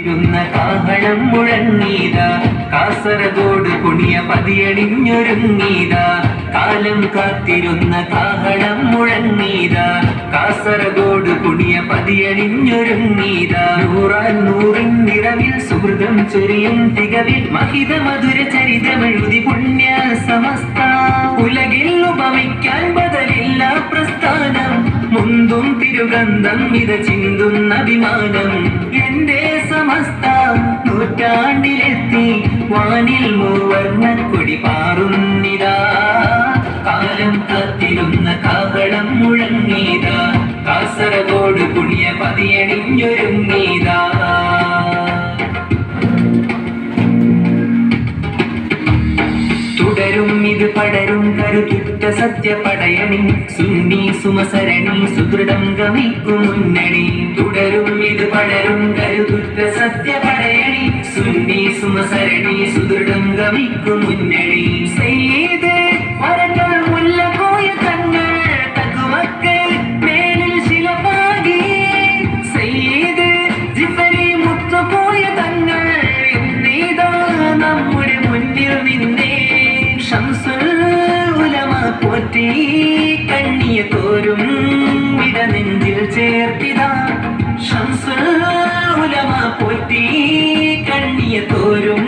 ഇരുന്ന കാഹളം മുഴങ്ങീത കാസർഗോഡ് പുണിയ പതിയണിഞ്ഞൊരുങ്ങീത. കാലം കാത്തിരുന്ന കാഹളം മുഴങ്ങീത കാസർഗോഡ് പുണിയ പതിയണിഞ്ഞൊരുങ്ങീത. നൂറാൻ നൂറിൻ നിറവിൽ സുഹൃതം ചൊരിയും തികവിൽ മഹിത മധുര ചരിതമെഴുതി പുണ്യ സമസ്ത. ഉലകിൽ ഉപമിക്കാൻ ബദലില്ല പ്രസ്ഥാനം. മുന്തും തിരുഗന്ധം ഇത് ചിന്തുന്ന അഭിമാനം. എന്റെ സമസ്ത നൂറ്റാണ്ടിലെത്തി വാനിൽ മൂവർണ കൊടി പാറുന്നിതാ. കാലം കാത്തിരുന്ന കാഹളം മുഴങ്ങിതാ. കാസർഗോഡ് പുണിയ പതിയണിഞ്ഞൊരുങ്ങിതാ. തുടരും ഇത് പടരും കരുതുറ്റ സത്യപടയണി. സുന്നി സുമസരണി സുദൃഢം ഗമിക്കും മുന്നണി. തുടരും ഇത് പടരും കരുതുറ്റ സത്യപടയണി സുന്നി സുമസരണി സുദൃഢം ഗമിക്കും മുന്നണി. തോരും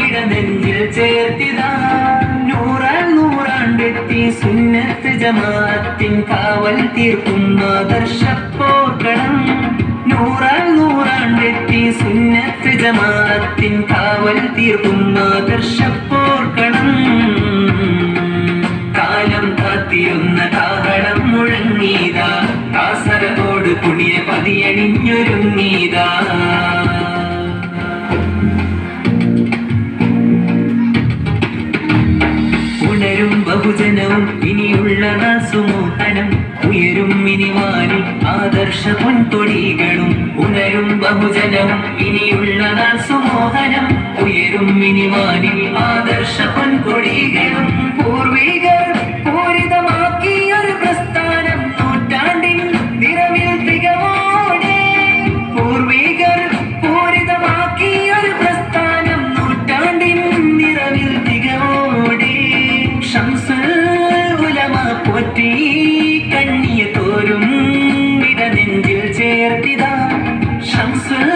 ഇട നെഞ്ചിൽ ചേർത്തിതാ. നൂറാൻ നൂറാണ്ടെത്തി സുന്നത്ത് ജമാഅത്തിൻ കാവൽ തീർക്കുന്ന ആദർശപ്പോർക്കണം നൂറാൻ നൂറാണ്ടെത്തി സുന്നത്ത് ജമാഅത്തിൻ കാവൽ തീർക്കുന്ന ആദർശപ്പോർക്കണം ബഹുജനവും ഇനിയുള്ള നാസുമോഹനം ഉയരും ഇനിവാനി ആദർശ പൊൻകൊടികളും ഉണരും ബഹുജനവും ഇനിയുള്ള നാസുമോഹനം ഉയരും ഇനിവാനി ആദർശ പൊൻകൊടികളും ഷംസുൽ ഉലമ പോറ്റി കണ്ണിയ തോരും വിട നെഞ്ചിൽ ചേർത്തിതാ. ഷംസുൽ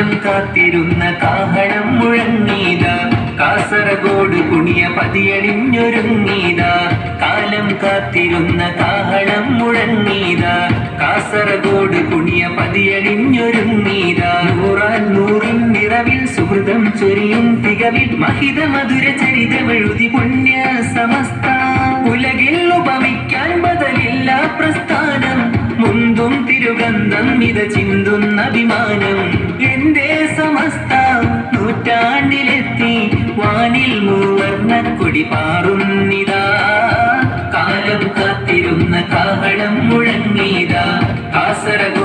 കാലം കാത്തിരുന്ന കാഹളം മുഴങ്ങീത. കാസർഗോഡ് കുണിയ പതിയണിഞ്ഞൊരുങ്ങീത. കാലം കാത്തിരുന്ന കാഹളം മുഴങ്ങീത. കാസർഗോഡ് കുണിയ പതിയണിഞ്ഞൊരുങ്ങീത. നൂറാൻ നൂറിൻ നിറവിൽ സുഹൃതം ചൊരിയും തികവിൽ മഹിത മധുര ചരിതമെഴുതി പുണ്യ സമസ്ത ഉലകിൽ ഉപമിക്കാൻ ബദലില്ല പ്രസ്ഥാനം. മുന്തും തിരുഗന്ധം ഇത് ചിന്തുന്ന അഭിമാനം. എന്റെ സമസ്ത നൂറ്റാണ്ടിലെത്തി വാനിൽ മൂവർണ കൊടി പാറുന്നിതാ. കാലം കാത്തിരുന്ന കാഹളം മുഴങ്ങിയതാ. കാസർഗോഡ്